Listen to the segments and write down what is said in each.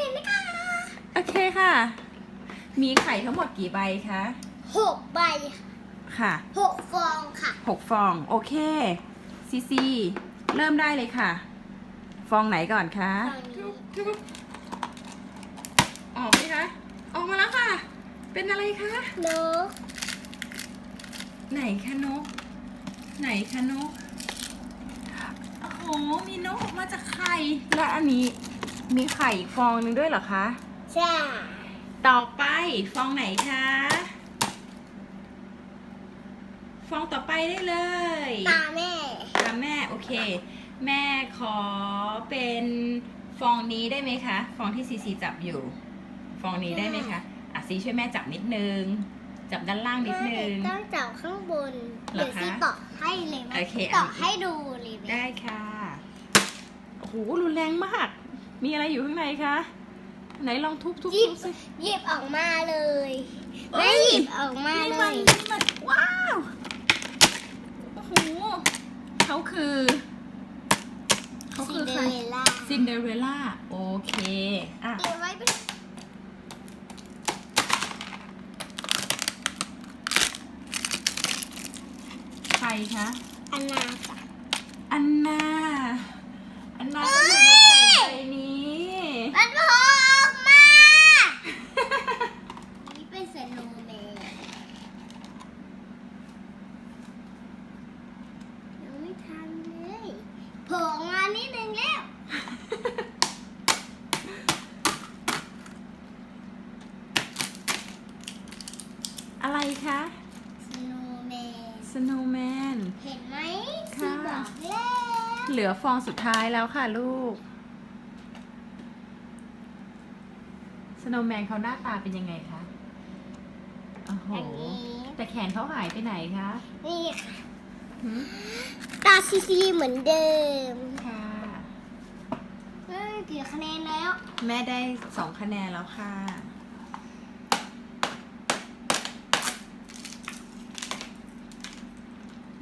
กันนะคะโอเคค่ะ มีไข่ทั้งหมดกี่ใบคะหกใบค่ะหกฟองค่ะหกฟอง โอเค ซีซี เริ่มได้เลยค่ะ ฟองไหนก่อนคะฟองนี้ออกไหมคะ ออกมาแล้วค่ะ เป็นอะไรคะ นกไหนคะนก ไหนคะนก โอ้โห มีนกออกมาจากไข่ และอันนี้ มีไข่อีกฟองหนึงด้วยเหรอคะ ใช่ ต่อไปฟองไหนคะ ฟองต่อไปได้เลยตาแม่ตามแม่โอเค แม่ขอเป็นฟองนี้ได้ไหมคะ ฟองที่ซีซีจับอยู่ ฟองนี้ได้ไหมคะอะซีช่วยแม่จับนิดนึง จับด้านล่างนิดนึง ต้องจับข้างบนเหรอเดี๋ยวคะซีต่อให้เลยไหมโอเคต่ออันนี้ให้ดูเลยไหมได้ค่ะ โอ้โหรุนแรงมาก มีอะไรอยู่ข้างในคะ ไหนลองทุบทุบหยิทุบ บสิหยิบออกมาเลยเอ้ไม่ย หยิบออกมานี่เลมันย นี่มันว้าว โอ้โหเขาคือเขาซิคืนอเดอใครเรลล่าซินเดอเรลล่า โอเค อะ เก็บไว้เป็นใครคะ อนาค่ะ อันนา อันนาก็อยู่ในไข่ใบนี้ มันโผล่ออกมา นี่เป็นสโนว์แมนยังไม่ทันเลย โผล่ออกมานิดนึงแล้ว อะไรคะสโนว์แมน สโนว์แมน เห็นไหมค่ะซีบอกแล้วเหลือฟองสุดท้ายแล้วค่ะลูก สโนว์แมนเขาหน้าตาเป็นยังไงคะโอ้โหอย่างนี้ แต่แขนเขาหายไปไหนคะนี่ค่ะหืมตา ซีซีเหมือนเดิมค่ะ เอ้ยกี่คะแนนแล้ว แม่ได้สองคะแนนแล้วค่ะ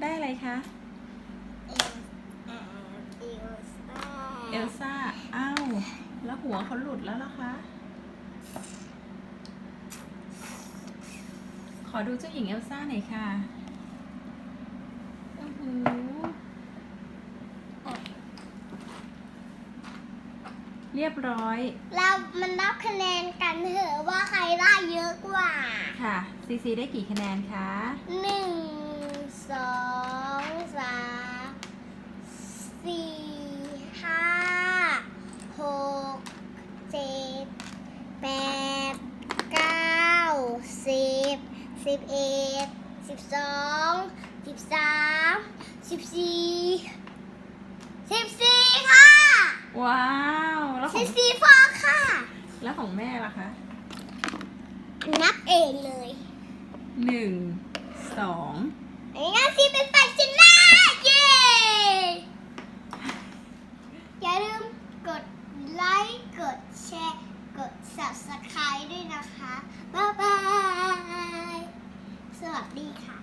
ได้อะไรคะ เอลอ่าเอลซ่าเอลซ่า อ้าว แล้วหัวเขาหลุดแล้วล่ะคะ ขอดูเจ้าหญิงเอลซ่าหน่อยค่ะโอ้โห เรียบร้อย เรามันนับคะแนนกันเถอะว่าใครได้เยอะกว่า ค่ะซีซีได้กี่คะแนนคะหนึ่งสองสามสี่ห้าหกเจ็ดแปดเก้าสิบสิบเอ็ดสิบสองสิบสามสิบสี่สิบสี่ค่ะ ว้าวแล้วข สิ อง บสี่ฟองค่ะ แล้วของแม่ล่ะคะนับเองเลยหนึ่งสองไอ้งั้นซีเป็นฝ่ายชนะเย้อย่าลืมกดไลค์กดแชร์กด subscribe ด้วยนะคะ บ๊ายบาย สวัสดีค่ะ